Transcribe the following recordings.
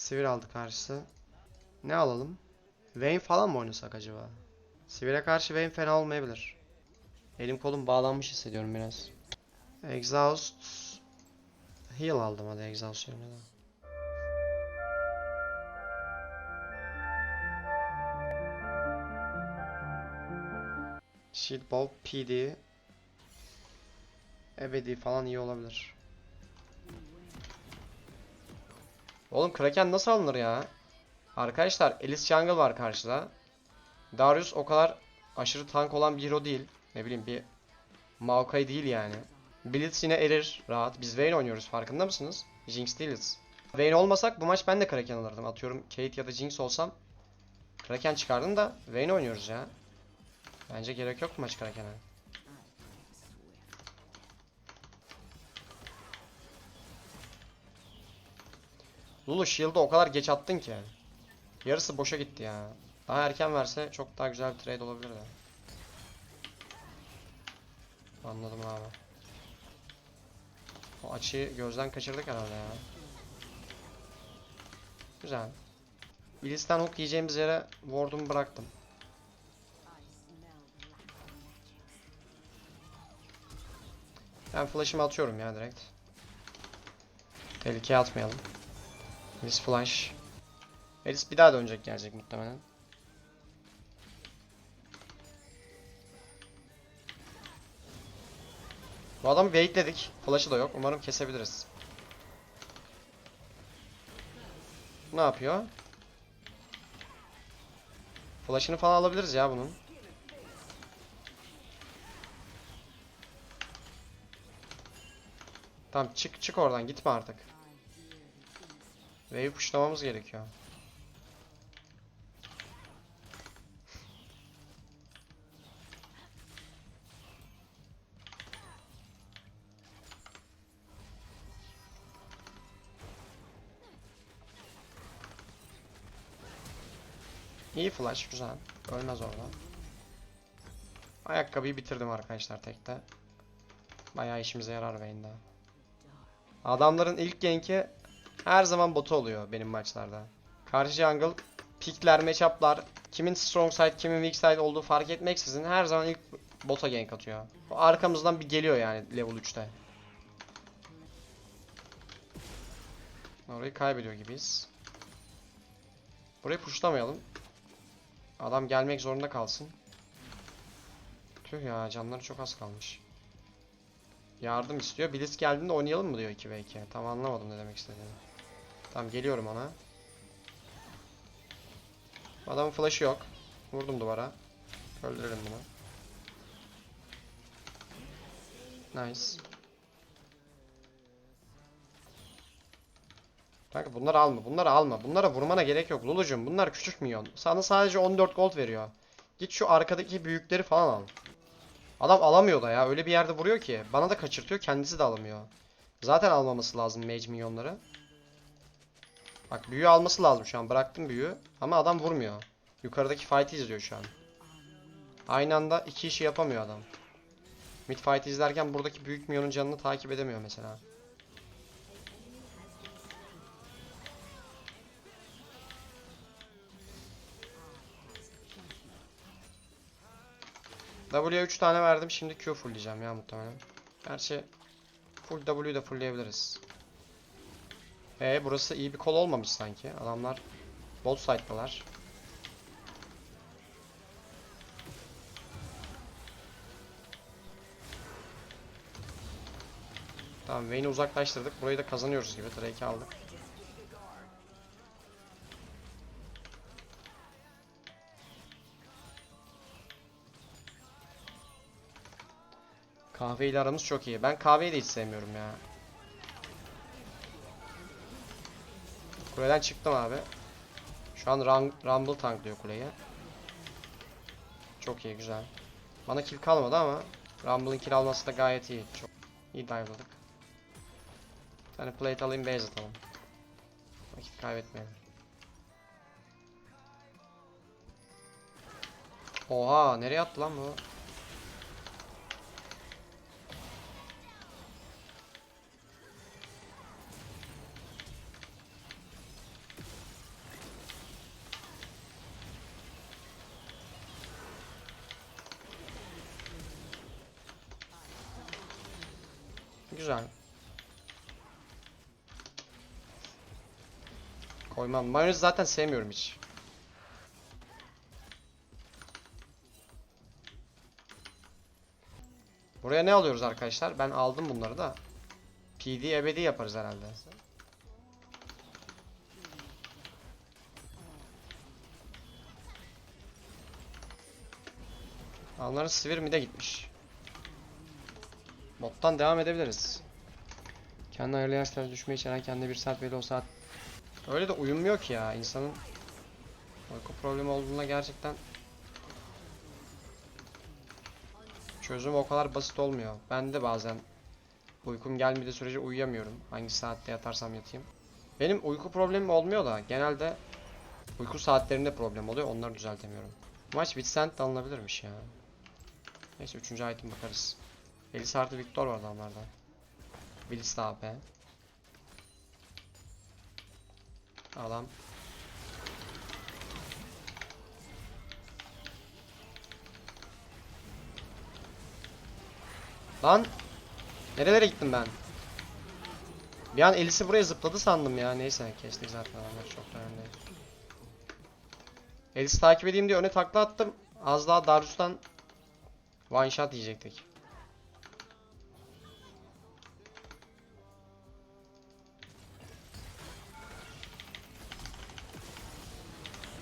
Sivir aldı karşısı. Ne alalım? Vayne falan mı oynasak acaba? Sivir'e karşı Vayne fena olmayabilir. Elim kolum bağlanmış hissediyorum biraz. Exhaust Heal aldım hadi Exhaust yerine de. Shield Ball PD Ebedi falan iyi olabilir. Oğlum Kraken nasıl alınır ya? Arkadaşlar Alice Jungle var karşıda. Darius o kadar aşırı tank olan bir hero değil. Ne bileyim bir Maokai değil yani. Blitz yine erir rahat. Biz Vayne oynuyoruz farkında mısınız? Jinx değiliz. Vayne olmasak bu maç ben de Kraken alırdım. Atıyorum Kate ya da Jinx olsam Kraken çıkardım da Vayne oynuyoruz ya. Bence gerek yok bu maç Kraken'e. Lulu shield'ı o kadar geç attın ki. Yarısı boşa gitti ya. Daha erken verse çok daha güzel bir trade olabilirdi. Anladım abi. O açıyı gözden kaçırdık herhalde ya. Güzel. Bilis'ten hook yiyeceğimiz yere ward'umu bıraktım. Ben flash'ımı atıyorum ya direkt. Tehlikeye atmayalım. Miss Flash. Elis bir daha dönecek gelecek muhtemelen. Bu adamı baitledik. Flash'ı da yok. Umarım kesebiliriz. Ne yapıyor? Flash'ını falan alabiliriz ya bunun. Tamam çık çık oradan gitme artık. Wave'i puşlamamız gerekiyor. İyi flash güzel. Ölmez orada. Ayakkabıyı bitirdim arkadaşlar tekte. Bayağı işimize yarar Vayne'da. Adamların ilk gank'i her zaman botu oluyor benim maçlarda. Karşı jungle pikler, matchup'lar, kimin strong side, kimin weak side olduğu fark etmeksizin her zaman ilk bota gank atıyor. Arkamızdan bir geliyor yani level 3'te. Orayı kaybediyor gibiyiz. Burayı pushlamayalım. Adam gelmek zorunda kalsın. Tüh ya canları çok az kalmış. Yardım istiyor. Blitz geldiğinde oynayalım mı diyor 2v2. Tam anlamadım ne demek istediğini. Tamam geliyorum ona. Adamın flash'ı yok. Vurdum duvara. Öldürelim bunu. Nice. Kanka bunları alma. Bunları alma. Bunlara vurmana gerek yok. Lulucum bunlar küçük milyon. Sana sadece 14 gold veriyor. Git şu arkadaki büyükleri falan al. Adam alamıyor da ya. Öyle bir yerde vuruyor ki. Bana da kaçırtıyor. Kendisi de alamıyor. Zaten almaması lazım mage minyonları. Bak büyü alması lazım şu an. Bıraktım büyüğü. Ama adam vurmuyor. Yukarıdaki fight'i izliyor şu an. Aynı anda iki işi yapamıyor adam. Mid fight izlerken buradaki büyük minyonun canını takip edemiyor mesela. W'ye 3 tane verdim. Şimdi Q fullleyeceğim ya muhtemelen. Gerçi full W'yu da fullleyebiliriz. Ee burası iyi bir kol olmamış sanki. Adamlar bot side'dalar. Tamam Vayne'i uzaklaştırdık. Burayı da kazanıyoruz gibi. Drake'i aldık. Kahve ile aramız çok iyi. Ben kahveyi de hiç sevmiyorum ya. Kuleden çıktım abi. Şu an Rum- Rumble tanklıyor kuleyi. Çok iyi güzel. Bana kill kalmadı ama Rumble'ın kill alması da gayet iyi. Çok iyi dive'ladık. Bir tane plate alayım base atalım. Vakit kaybetmeyelim. Oha nereye attı lan bu? Güzel. Koymam. Mayonez zaten sevmiyorum hiç. Buraya ne alıyoruz arkadaşlar? Ben aldım bunları da. PD ebedi yaparız herhalde. Onların sivir mi de gitmiş. Bottan devam edebiliriz. Kendi ayarlayan stres düşme içeren kendi bir saat belli o saat. Öyle de uyumuyor ki ya insanın uyku problemi olduğunda gerçekten çözüm o kadar basit olmuyor. Ben de bazen uykum gelmediği sürece uyuyamıyorum. Hangi saatte yatarsam yatayım. Benim uyku problemim olmuyor da genelde uyku saatlerinde problem oluyor. Onları düzeltemiyorum. Maç de alınabilirmiş ya. Neyse 3. item bakarız. 50 artı Victor var adamlarda. Willis de AP. Adam. Lan! Nerelere gittim ben? Bir an Elis'i buraya zıpladı sandım ya. Neyse kestik zaten adamlar çok önemli. Elis'i takip edeyim diye öne takla attım. Az daha Darius'tan one shot yiyecektik.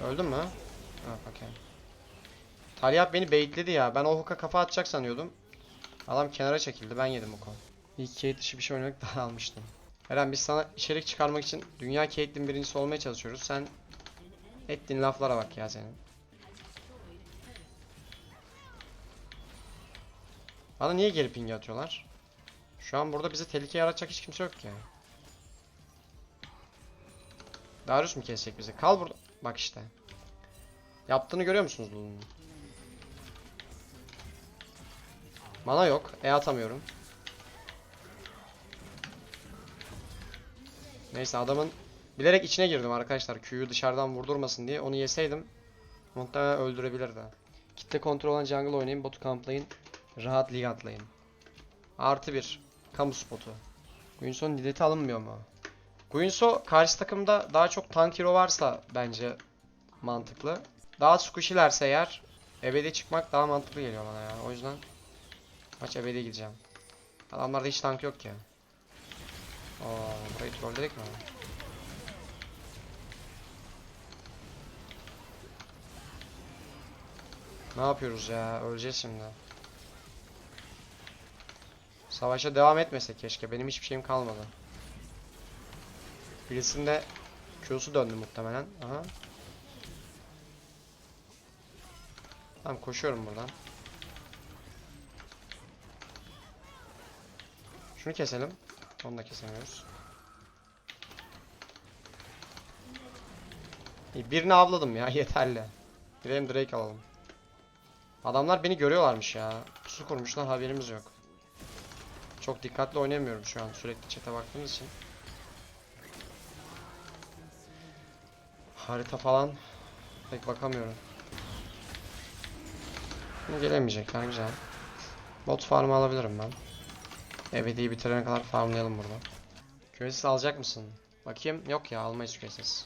Öldün mü? Ha okey. Talyap beni baitledi ya. Ben o hook'a kafa atacak sanıyordum. Adam kenara çekildi. Ben yedim konu. İlk Kate dışı bir şey oynamak daha almıştım. Eren biz sana içerik çıkarmak için dünya Kate'in birincisi olmaya çalışıyoruz. Sen ettiğin laflara bak ya senin. Bana niye geri ping atıyorlar? Şu an burada bizi tehlikeye yaratacak hiç kimse yok ki. Darius mu kesecek bizi? Kal burada. Bak işte. Yaptığını görüyor musunuz bunun? Mana yok. E atamıyorum. Neyse adamın bilerek içine girdim arkadaşlar. Q'yu dışarıdan vurdurmasın diye. Onu yeseydim muhtemelen öldürebilirdi. Kitle kontrol olan jungle oynayın. Botu kamplayın. Rahat lig atlayın. Artı bir. Kamu spotu. Guinsoo'nun lideti alınmıyor mu? Guinsoo karşı takımda daha çok tank hero varsa bence mantıklı. Daha squishy'lerse eğer ebedi çıkmak daha mantıklı geliyor bana ya. O yüzden maç ebedi gideceğim. Adamlarda hiç tank yok ki. Oo, burayı trolledik mi? Ne yapıyoruz ya? Öleceğiz şimdi. Savaşa devam etmesek keşke. Benim hiçbir şeyim kalmadı. Birisinde Q'su döndü muhtemelen. Aha. Tamam koşuyorum buradan. Şunu keselim. Onu da kesemiyoruz. Birini avladım ya yeterli. Gidelim Drake alalım. Adamlar beni görüyorlarmış ya. Pusu kurmuşlar haberimiz yok. Çok dikkatli oynayamıyorum şu an sürekli chat'e baktığımız için. Harita falan pek bakamıyorum. Şimdi gelemeyecekler güzel. Bot farmı alabilirim ben. Ebedi'yi bitirene kadar farmlayalım burada. QSS alacak mısın? Bakayım. Yok ya almayız QSS.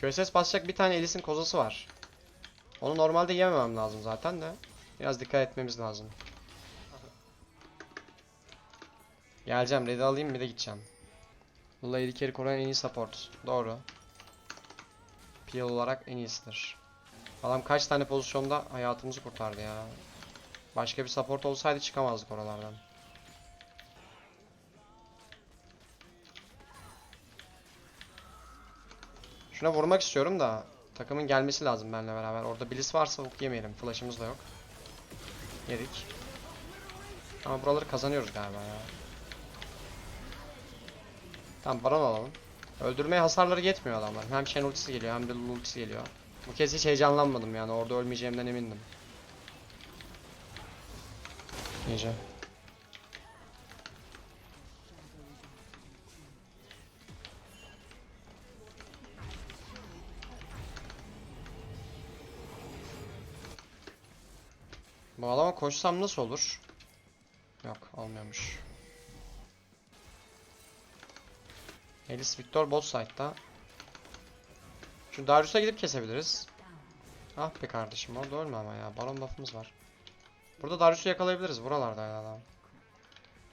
QSS basacak bir tane Elis'in kozası var. Onu normalde yememem lazım zaten de. Biraz dikkat etmemiz lazım. Geleceğim. Red'i alayım bir de gideceğim. Lady Carry koruyan en iyi support. Doğru. PL olarak en iyisidir. Adam kaç tane pozisyonda hayatımızı kurtardı ya. Başka bir support olsaydı çıkamazdık oralardan. Şuna vurmak istiyorum da takımın gelmesi lazım benimle beraber. Orada Bliss varsa hook yemeyelim. Flash'ımız da yok. Yedik. Ama buraları kazanıyoruz galiba ya. Tamam baron alalım. Öldürmeye hasarları yetmiyor adamlar. Hem Shen ultisi geliyor hem de Lulu ultisi geliyor. Bu kez hiç heyecanlanmadım yani. Orada ölmeyeceğimden emindim. İyice. Bu adama koşsam nasıl olur? Yok olmuyormuş. Elis Victor bot side'da. Şu Darius'a gidip kesebiliriz. Ah be kardeşim orada ölme ama ya. Baron buff'ımız var. Burada Darius'u yakalayabiliriz. Buralarda ya adam.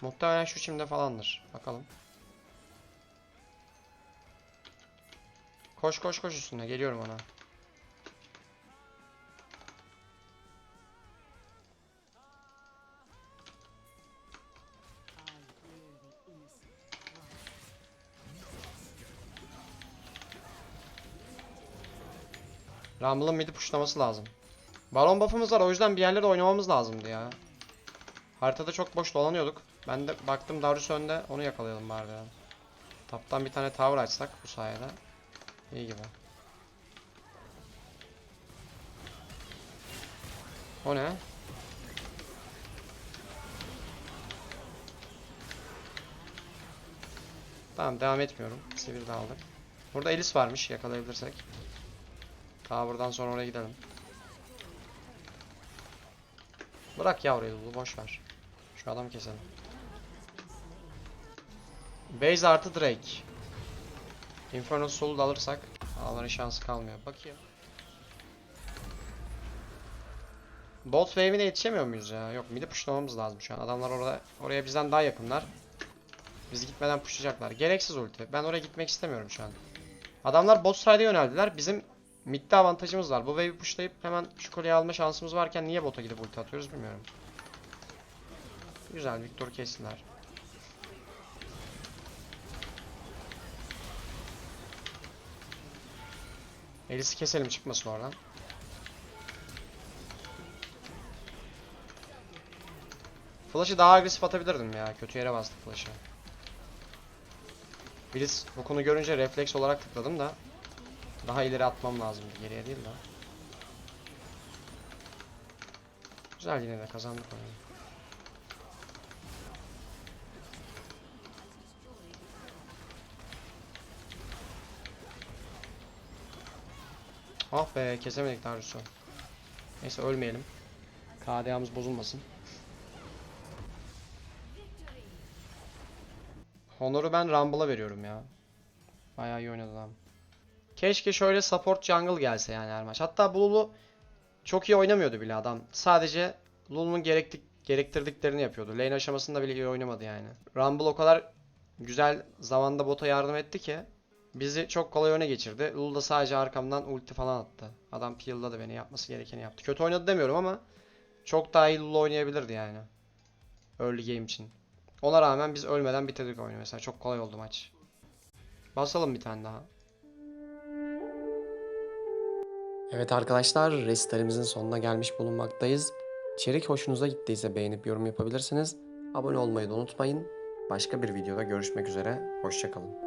Muhtemelen şu çimde falandır. Bakalım. Koş koş koş üstüne. Geliyorum ona. Rumble'ın midi pushlaması lazım. Baron buff'ımız var o yüzden bir yerlere oynamamız lazımdı ya. Haritada çok boş dolanıyorduk. Ben de baktım Darius önde onu yakalayalım bari ya. Taptan bir tane tower açsak bu sayede. İyi gibi. O ne? Tamam devam etmiyorum. Sivir de aldık. Burada Elis varmış yakalayabilirsek. Ta buradan sonra oraya gidelim. Bırak ya orayı Lulu boş ver. Şu adamı keselim. Base artı Drake. Inferno Soul'u da alırsak Onların şansı kalmıyor. Bakayım. Bot wave'ine yetişemiyor muyuz ya? Yok midi pushlamamız lazım şu an. Adamlar orada oraya bizden daha yakınlar. Biz gitmeden pushlayacaklar. Gereksiz ulti. Ben oraya gitmek istemiyorum şu an. Adamlar bot side'e yöneldiler. Bizim midde avantajımız var. Bu wave'i pushlayıp hemen şu kuleyi alma şansımız varken niye bota gidip ulti atıyoruz bilmiyorum. Güzel Victor kestiler. Elis'i keselim çıkmasın oradan. Flash'ı daha agresif atabilirdim ya. Kötü yere bastık Flash'ı. Blitz Hook'unu görünce refleks olarak tıkladım da daha ileri atmam lazımdı. Geriye değil de. Güzel yine de kazandık oyunu. Ah be kesemedik Darius'u. Neyse ölmeyelim. KDA'mız bozulmasın. Honor'u ben Rumble'a veriyorum ya. Bayağı iyi oynadı adam. Keşke şöyle support jungle gelse yani her maç. Hatta bu çok iyi oynamıyordu bile adam. Sadece Lulu'nun gerektik, gerektirdiklerini yapıyordu. Lane aşamasında bile iyi oynamadı yani. Rumble o kadar güzel zamanda bota yardım etti ki bizi çok kolay öne geçirdi. Lulu da sadece arkamdan ulti falan attı. Adam peel'da da beni yapması gerekeni yaptı. Kötü oynadı demiyorum ama çok daha iyi Lulu oynayabilirdi yani. Early game için. Ona rağmen biz ölmeden bitirdik oyunu mesela. Çok kolay oldu maç. Basalım bir tane daha. Evet arkadaşlar, restlerimizin sonuna gelmiş bulunmaktayız. İçerik hoşunuza gittiyse beğenip yorum yapabilirsiniz. Abone olmayı da unutmayın. Başka bir videoda görüşmek üzere. Hoşçakalın.